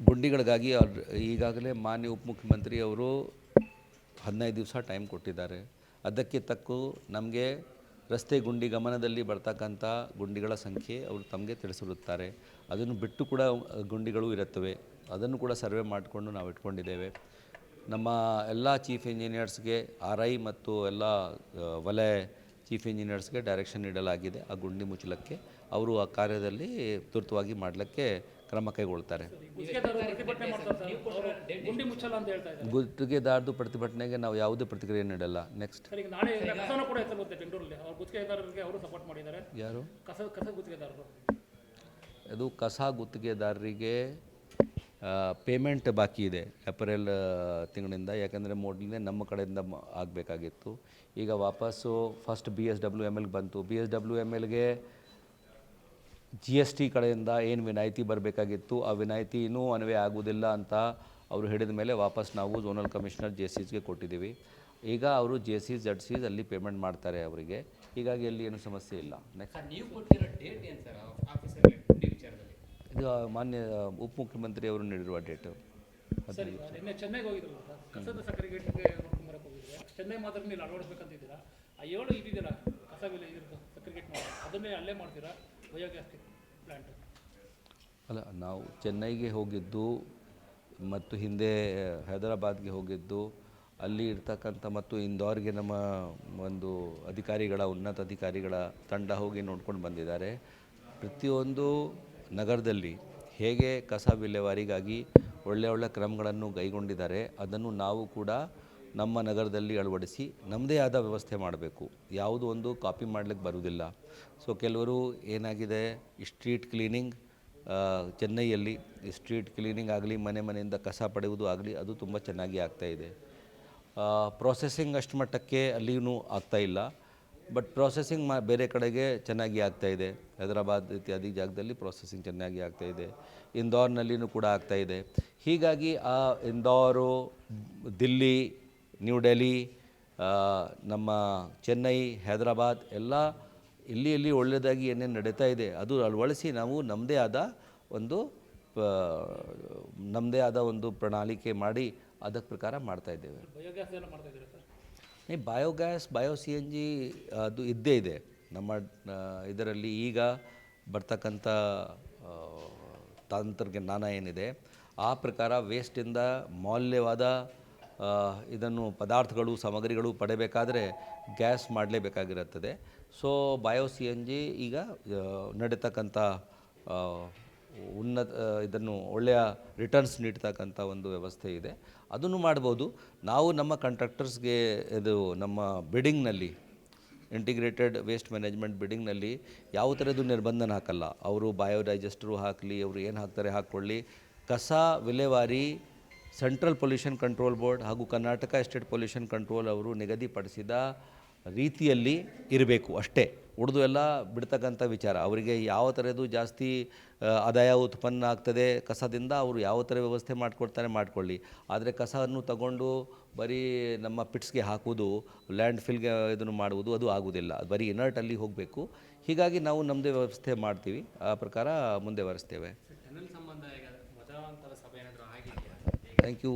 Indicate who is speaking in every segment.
Speaker 1: ಗುಂಡಿಗಳಿಗಾಗಿ ಅವ್ರು ಈಗಾಗಲೇ ಮಾನ್ಯ ಉಪಮುಖ್ಯಮಂತ್ರಿ ಅವರು ಹದಿನೈದು ದಿವಸ ಟೈಮ್ ಕೊಟ್ಟಿದ್ದಾರೆ. ಅದಕ್ಕೆ ತಕ್ಕು ನಮಗೆ ರಸ್ತೆ ಗುಂಡಿ ಗಮನದಲ್ಲಿ ಬರ್ತಕ್ಕಂಥ ಗುಂಡಿಗಳ ಸಂಖ್ಯೆ ಅವರು ತಮಗೆ ತಿಳಿಸಿರುತ್ತಾರೆ. ಅದನ್ನು ಬಿಟ್ಟು ಕೂಡ ಗುಂಡಿಗಳು ಇರುತ್ತವೆ. ಅದನ್ನು ಕೂಡ ಸರ್ವೆ ಮಾಡಿಕೊಂಡು ನಾವು ಇಟ್ಕೊಂಡಿದ್ದೇವೆ. ನಮ್ಮ ಎಲ್ಲ ಚೀಫ್ ಇಂಜಿನಿಯರ್ಸ್ಗೆ ಆರ್ ಐ ಮತ್ತು ಎಲ್ಲ ವಲಯ ಚೀಫ್ ಇಂಜಿನಿಯರ್ಸ್ಗೆ ಡೈರೆಕ್ಷನ್ ನೀಡಲಾಗಿದೆ. ಆ ಗುಂಡಿ ಮುಚ್ಚಲಕ್ಕೆ ಅವರು ಆ ಕಾರ್ಯದಲ್ಲಿ ತುರ್ತುವಾಗಿ ಮಾಡಲಿಕ್ಕೆ ಕ್ರಮ ಕೈಗೊಳ್ತಾರೆ ಗುತ್ತಿಗೆದಾರದು ಪ್ರತಿಭಟನೆಗೆ ನಾವು ಯಾವುದೇ ಪ್ರತಿಕ್ರಿಯೆ ನೀಡಲ್ಲ. ನೆಕ್ಸ್ಟ್
Speaker 2: ಸರ್ ಈಗ ನಾಳೆ ಕಸನ ಕೂಡ ಎತ್ತಲುತ್ತೆ ಬೆಂಗಳೂರಲ್ಲಿ. ಅವ್ರು ಗುತ್ತಿಗೆದಾರರಿಗೆ ಅವರು ಸಪೋರ್ಟ್ ಮಾಡಿದ್ದಾರೆ.
Speaker 1: ಯಾರು?
Speaker 2: ಕಸ ಕಸ ಗುತ್ತಿಗೆದಾರರು.
Speaker 1: ಅದು ಕಸ ಗುತ್ತಿಗೆದಾರರಿಗೆ ಪೇಮೆಂಟ್ ಬಾಕಿ ಇದೆ ಏಪ್ರಿಲ್ ತಿಂಗಳಿಂದ. ಯಾಕಂದರೆ ಮೊದಲನೇ ನಮ್ಮ ಕಡೆಯಿಂದ ಆಗಬೇಕಾಗಿತ್ತು. ಈಗ ವಾಪಸ್ಸು first B S W M ಎಲ್ಗೆ ಬಂತು. ಬಿ ಎಸ್ ಡಬ್ಲ್ಯೂ ಎಂ ಎಲ್ಗೆ ಜಿ ಎಸ್ ಟಿ ಕಡೆಯಿಂದ ಏನು ವಿನಾಯಿತಿ ಬರಬೇಕಾಗಿತ್ತು ಆ ವಿನಾಯಿತಿ ಇನ್ನೂ ಅನ್ವಯ ಆಗುವುದಿಲ್ಲ ಅಂತ ಅವರು ಹೇಳಿದ ಮೇಲೆ ವಾಪಸ್ ನಾವು ಝೋನಲ್ ಕಮಿಷನರ್ ಜೆ ಸಿಸ್ಗೆ ಕೊಟ್ಟಿದ್ದೀವಿ. ಈಗ ಅವರು ಜೆ ಸಿ ಜಡ್ ಸಿಸ್ ಅಲ್ಲಿ ಪೇಮೆಂಟ್ ಮಾಡ್ತಾರೆ ಅವರಿಗೆ. ಹೀಗಾಗಿ ಅಲ್ಲಿ ಏನು ಸಮಸ್ಯೆ ಇಲ್ಲ. ನೆಕ್ಸ್ಟ್ ಇದು ಮಾನ್ಯ ಉಪಮುಖ್ಯಮಂತ್ರಿ ಅವರು ನೀಡಿರುವ ಡೇಟು
Speaker 2: ಚೆನ್ನೈ ಅಲ್ಲ,
Speaker 1: ನಾವು ಚೆನ್ನೈಗೆ ಹೋಗಿದ್ದು ಮತ್ತು ಹಿಂದೆ ಹೈದರಾಬಾದ್ಗೆ ಹೋಗಿದ್ದು, ಅಲ್ಲಿ ಇರ್ತಕ್ಕಂಥ ಮತ್ತು ಇಂದೋರ್ಗೆ ನಮ್ಮ ಒಂದು ಅಧಿಕಾರಿಗಳ, ಉನ್ನತ ಅಧಿಕಾರಿಗಳ ತಂಡ ಹೋಗಿ ನೋಡ್ಕೊಂಡು ಬಂದಿದ್ದಾರೆ. ಪ್ರತಿಯೊಂದು ನಗರದಲ್ಲಿ ಹೇಗೆ ಕಸ ವಿಲೇವಾರಿಗಾಗಿ ಒಳ್ಳೆಯ ಒಳ್ಳೆಯ ಕ್ರಮಗಳನ್ನು ಕೈಗೊಂಡಿದ್ದಾರೆ, ಅದನ್ನು ನಾವು ಕೂಡ ನಮ್ಮ ನಗರದಲ್ಲಿ ಅಳವಡಿಸಿ ನಮ್ಮದೇ ಆದ ವ್ಯವಸ್ಥೆ ಮಾಡಬೇಕು. ಯಾವುದು ಒಂದು ಕಾಪಿ ಮಾಡಲಿಕ್ಕೆ ಬರುವುದಿಲ್ಲ. ಸೊ ಕೆಲವರು ಏನಾಗಿದೆ ಸ್ಟ್ರೀಟ್ ಕ್ಲೀನಿಂಗ್ ಚೆನ್ನೈಯಲ್ಲಿ ಸ್ಟ್ರೀಟ್ ಕ್ಲೀನಿಂಗ್ ಆಗಲಿ, ಮನೆ ಮನೆಯಿಂದ ಕಸ ಪಡೆಯುವುದು ಆಗಲಿ, ಅದು ತುಂಬ ಚೆನ್ನಾಗಿ ಆಗ್ತಾ ಇದೆ. ಪ್ರೊಸೆಸಿಂಗ್ ಅಷ್ಟು ಮಟ್ಟಕ್ಕೆ ಅಲ್ಲಿಯೂ ಆಗ್ತಾ ಇಲ್ಲ. ಬಟ್ ಪ್ರೊಸೆಸಿಂಗ್ ಮಾ, ಬೇರೆ ಕಡೆಗೆ ಚೆನ್ನಾಗಿ ಆಗ್ತಾ ಇದೆ. ಹೈದರಾಬಾದ್ ಇತ್ಯಾದಿ ಜಾಗದಲ್ಲಿ ಪ್ರೊಸೆಸಿಂಗ್ ಚೆನ್ನಾಗಿ ಆಗ್ತಾ ಇದೆ. ಇಂದೋರ್ನಲ್ಲಿಯೂ ಕೂಡ ಆಗ್ತಾ ಇದೆ. ಹೀಗಾಗಿ ಆ ಇಂದೋರು, ದಿಲ್ಲಿ ನ್ಯೂ ಡೆಲ್ಲಿ ನಮ್ಮ ಚೆನ್ನೈ ಹೈದರಾಬಾದ್ ಎಲ್ಲ ಇಲ್ಲಿ ಇಲ್ಲಿ ಒಳ್ಳೆಯದಾಗಿ ಏನೇನು ನಡೀತಾ ಇದೆ ಅದು ಅಳವಡಿಸಿ ನಾವು ನಮ್ಮದೇ ಆದ ಒಂದು ನಮ್ಮದೇ ಆದ ಒಂದು ಪ್ರಣಾಳಿಕೆ ಮಾಡಿ ಅದಕ್ಕೆ ಪ್ರಕಾರ ಮಾಡ್ತಾ ಇದ್ದೇವೆ.
Speaker 2: Biogas
Speaker 1: bio C N G ಅದು ಇದ್ದೇ ಇದೆ. ನಮ್ಮ ಇದರಲ್ಲಿ ಈಗ ಬರ್ತಕ್ಕಂಥ ತಂತ್ರಜ್ಞಾನ ಏನಿದೆ ಆ ಪ್ರಕಾರ ವೇಸ್ಟಿಂದ ಮೌಲ್ಯವಾದ ಇದನ್ನು ಪದಾರ್ಥಗಳು, ಸಾಮಗ್ರಿಗಳು ಪಡೆಯಬೇಕಾದ್ರೆ gas ಮಾಡಲೇಬೇಕಾಗಿರುತ್ತದೆ. So bio C N G ಈಗ ನಡೀತಕ್ಕಂಥ ಉನ್ನತ ಇದನ್ನು ಒಳ್ಳೆಯ ರಿಟರ್ನ್ಸ್ ನೀಡ್ತಕ್ಕಂಥ ಒಂದು ವ್ಯವಸ್ಥೆ ಇದೆ. ಅದನ್ನು ಮಾಡ್ಬೋದು. ನಾವು ನಮ್ಮ ಕಾಂಟ್ರಾಕ್ಟರ್ಸ್ಗೆ ಇದು ನಮ್ಮ ಬಿಡಿಂಗ್ನಲ್ಲಿ ಇಂಟಿಗ್ರೇಟೆಡ್ ವೇಸ್ಟ್ ಮ್ಯಾನೇಜ್ಮೆಂಟ್ ಬಿಡಿಂಗ್ನಲ್ಲಿ ಯಾವ ಥರದ್ದು ನಿರ್ಬಂಧನ ಹಾಕಲ್ಲ. ಅವರು ಬಯೋಡೈಜೆಸ್ಟ್ರು ಹಾಕಲಿ, ಅವರು ಏನು ಹಾಕ್ತಾರೆ ಹಾಕ್ಕೊಳ್ಳಿ. ಕಸ ವಿಲೇವಾರಿ ಸೆಂಟ್ರಲ್ ಪೊಲ್ಯೂಷನ್ ಕಂಟ್ರೋಲ್ ಬೋರ್ಡ್ ಹಾಗೂ ಕರ್ನಾಟಕ ಸ್ಟೇಟ್ ಪೊಲ್ಯೂಷನ್ ಕಂಟ್ರೋಲ್ ಅವರು ನಿಗದಿಪಡಿಸಿದ ರೀತಿಯಲ್ಲಿ ಇರಬೇಕು ಅಷ್ಟೇ. ಉಳಿದು ಎಲ್ಲ ಬಿಡ್ತಕ್ಕಂಥ ವಿಚಾರ. ಅವರಿಗೆ ಯಾವ ಥರದ್ದು ಜಾಸ್ತಿ ಆದಾಯ ಉತ್ಪನ್ನ ಆಗ್ತದೆ, ಕಸದಿಂದ ಅವರು ಯಾವ ಥರ ವ್ಯವಸ್ಥೆ ಮಾಡಿಕೊಡ್ತಾರೆ ಮಾಡಿಕೊಳ್ಳಿ. ಆದರೆ ಕಸವನ್ನು ತಗೊಂಡು ಬರೀ ನಮ್ಮ ಪಿಟ್ಸ್ಗೆ ಹಾಕುವುದು ಲ್ಯಾಂಡ್ ಫಿಲ್ಗೆ ಇದನ್ನು ಮಾಡುವುದು ಅದು ಆಗುವುದಿಲ್ಲ. ಬರೀ ಇನರ್ಟಲ್ಲಿ ಹೋಗಬೇಕು. ಹೀಗಾಗಿ ನಾವು ನಮ್ಮದೇ ವ್ಯವಸ್ಥೆ ಮಾಡ್ತೀವಿ. ಆ ಪ್ರಕಾರ ಮುಂದೆ ವರೆಸ್ತೇವೆ thank you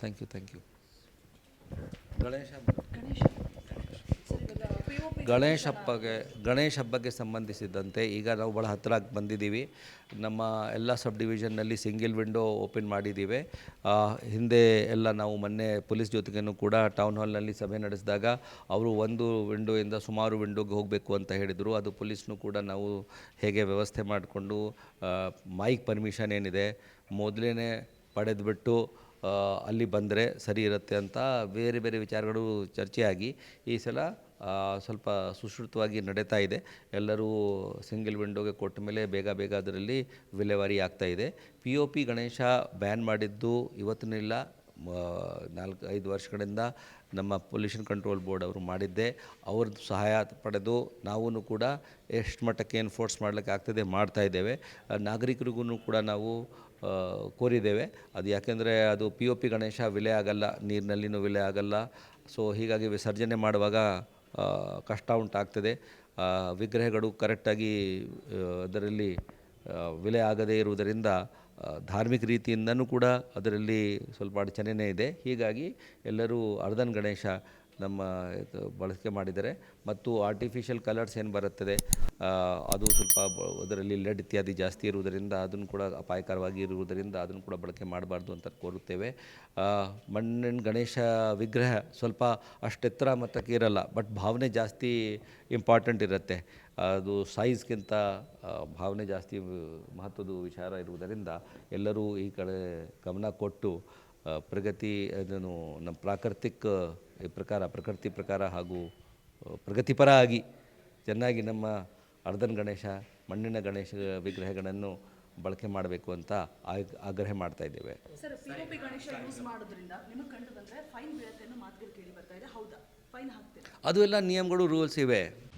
Speaker 1: thank you thank you Ganesha Ganesha ಹಬ್ಬಗೆ, Ganesha ಹಬ್ಬಕ್ಕೆ ಸಂಬಂಧಿಸಿದಂತೆ ಈಗ ನಾವು ಭಾಳ ಹತ್ತಿರ ಬಂದಿದ್ದೀವಿ. ನಮ್ಮ ಎಲ್ಲ ಸಬ್ ಡಿವಿಷನ್ನಲ್ಲಿ ಸಿಂಗಿಲ್ ವಿಂಡೋ ಓಪನ್ ಮಾಡಿದ್ದೀವಿ. ಹಿಂದೆ ಎಲ್ಲ ನಾವು ಮೊನ್ನೆ ಪೊಲೀಸ್ ಜೊತೆಗೇನು ಕೂಡ ಟೌನ್ ಹಾಲ್ನಲ್ಲಿ ಸಭೆ ನಡೆಸಿದಾಗ ಅವರು ಒಂದು ವಿಂಡೋಯಿಂದ ಸುಮಾರು ವಿಂಡೋಗೆ ಹೋಗಬೇಕು ಅಂತ ಹೇಳಿದರು. ಅದು ಪೊಲೀಸ್ನು ಕೂಡ ನಾವು ಹೇಗೆ ವ್ಯವಸ್ಥೆ ಮಾಡಿಕೊಂಡು ಮೈಕ್ ಪರ್ಮಿಷನ್ ಏನಿದೆ ಮೊದಲೇ ಪಡೆದುಬಿಟ್ಟು ಅಲ್ಲಿ ಬಂದರೆ ಸರಿ ಇರುತ್ತೆ ಅಂತ ಬೇರೆ ಬೇರೆ ವಿಚಾರಗಳು ಚರ್ಚೆಯಾಗಿ ಈ ಸಲ ಸ್ವಲ್ಪ ಸುಶ್ರುತವಾಗಿ ನಡೀತಾ ಇದೆ. ಎಲ್ಲರೂ ಸಿಂಗಲ್ ವಿಂಡೋಗೆ ಕೊಟ್ಟ ಮೇಲೆ ಬೇಗ ಬೇಗ ಅದರಲ್ಲಿ ವಿಲೇವಾರಿ ಆಗ್ತಾ ಇದೆ. P O P Ganesh ban ಮಾಡಿದ್ದು ಇವತ್ತಿನಿಲ್ಲ. ನಾಲ್ಕು, ಐದು ವರ್ಷಗಳಿಂದ ನಮ್ಮ ಪೊಲ್ಯೂಷನ್ ಕಂಟ್ರೋಲ್ ಬೋರ್ಡ್ ಅವರು ಮಾಡಿದ್ದೆ. ಅವ್ರದ್ದು ಸಹಾಯ ಪಡೆದು ನಾವೂ ಕೂಡ ಎಷ್ಟು ಮಟ್ಟಕ್ಕೆ ಎನ್ಫೋರ್ಸ್ ಮಾಡಲಿಕ್ಕೆ ಆಗ್ತದೆ ಮಾಡ್ತಾ ಇದ್ದೇವೆ. ನಾಗರಿಕರಿಗೂ ಕೂಡ ನಾವು ಕೋರಿದ್ದೇವೆ. ಅದು ಯಾಕೆಂದರೆ ಅದು ಪಿ ಒ ಪಿ ಗಣೇಶ ವಿಲೆ ಆಗಲ್ಲ, ನೀರಿನಲ್ಲಿನೂ ವಿಲೆ ಆಗಲ್ಲ. ಸೊ ಹೀಗಾಗಿ ವಿಸರ್ಜನೆ ಮಾಡುವಾಗ ಕಷ್ಟ ಉಂಟಾಗ್ತದೆ. ವಿಗ್ರಹಗಳು ಕರೆಕ್ಟಾಗಿ ಅದರಲ್ಲಿ ವಿಲೆ ಆಗದೇ ಇರುವುದರಿಂದ ಧಾರ್ಮಿಕ ರೀತಿಯಿಂದನೂ ಕೂಡ ಅದರಲ್ಲಿ ಸ್ವಲ್ಪ ಅಡಚಣೆನೇ ಇದೆ. ಹೀಗಾಗಿ ಎಲ್ಲರೂ ಅರ್ಧನ್ ಗಣೇಶ ನಮ್ಮ ಇದು ಬಳಕೆ ಮಾಡಿದ್ದಾರೆ ಮತ್ತು ಆರ್ಟಿಫಿಷಿಯಲ್ ಕಲರ್ಸ್ ಏನು ಬರುತ್ತದೆ? ಅದು ಸ್ವಲ್ಪ ಅದರಲ್ಲಿ ಲೆಡ್ ಇತ್ಯಾದಿ ಜಾಸ್ತಿ ಇರುವುದರಿಂದ ಅದನ್ನು ಕೂಡ ಅಪಾಯಕರವಾಗಿ ಇರುವುದರಿಂದ ಅದನ್ನು ಕೂಡ ಬಳಕೆ ಮಾಡಬಾರ್ದು ಅಂತ ಕೋರುತ್ತೇವೆ. ಮಣ್ಣಿನ ಗಣೇಶ ವಿಗ್ರಹ ಸ್ವಲ್ಪ ಅಷ್ಟೆತ್ತರ ಮಟ್ಟಕ್ಕೆ ಇರಲ್ಲ ಬಟ್ ಭಾವನೆ ಜಾಸ್ತಿ ಇಂಪಾರ್ಟೆಂಟ್ ಇರುತ್ತೆ. ಅದು ಸೈಜ್ಗಿಂತ ಭಾವನೆ ಜಾಸ್ತಿ ಮಹತ್ವದ ವಿಚಾರ ಇರುವುದರಿಂದ ಎಲ್ಲರೂ ಈ ಕಡೆ ಗಮನ ಕೊಟ್ಟು ಪ್ರಗತಿ, ಅದನ್ನು ನಮ್ಮ ಪ್ರಾಕೃತಿಕ ಪ್ರಕಾರ ಪ್ರಕೃತಿ ಪ್ರಕಾರ ಹಾಗೂ ಪ್ರಗತಿಪರ ಆಗಿ ಚೆನ್ನಾಗಿ ನಮ್ಮ ಅರ್ಧನ್ ಗಣೇಶ ಮಣ್ಣಿನ ಗಣೇಶ ವಿಗ್ರಹಗಳನ್ನು ಬಳಕೆ ಮಾಡಬೇಕು ಅಂತ ಆಗ್- ಆಗ್ರಹ ಮಾಡ್ತಾ ಇದ್ದೇವೆ. ಅದು ಎಲ್ಲ ನಿಯಮಗಳು ರೂಲ್ಸ್ ಇವೆ.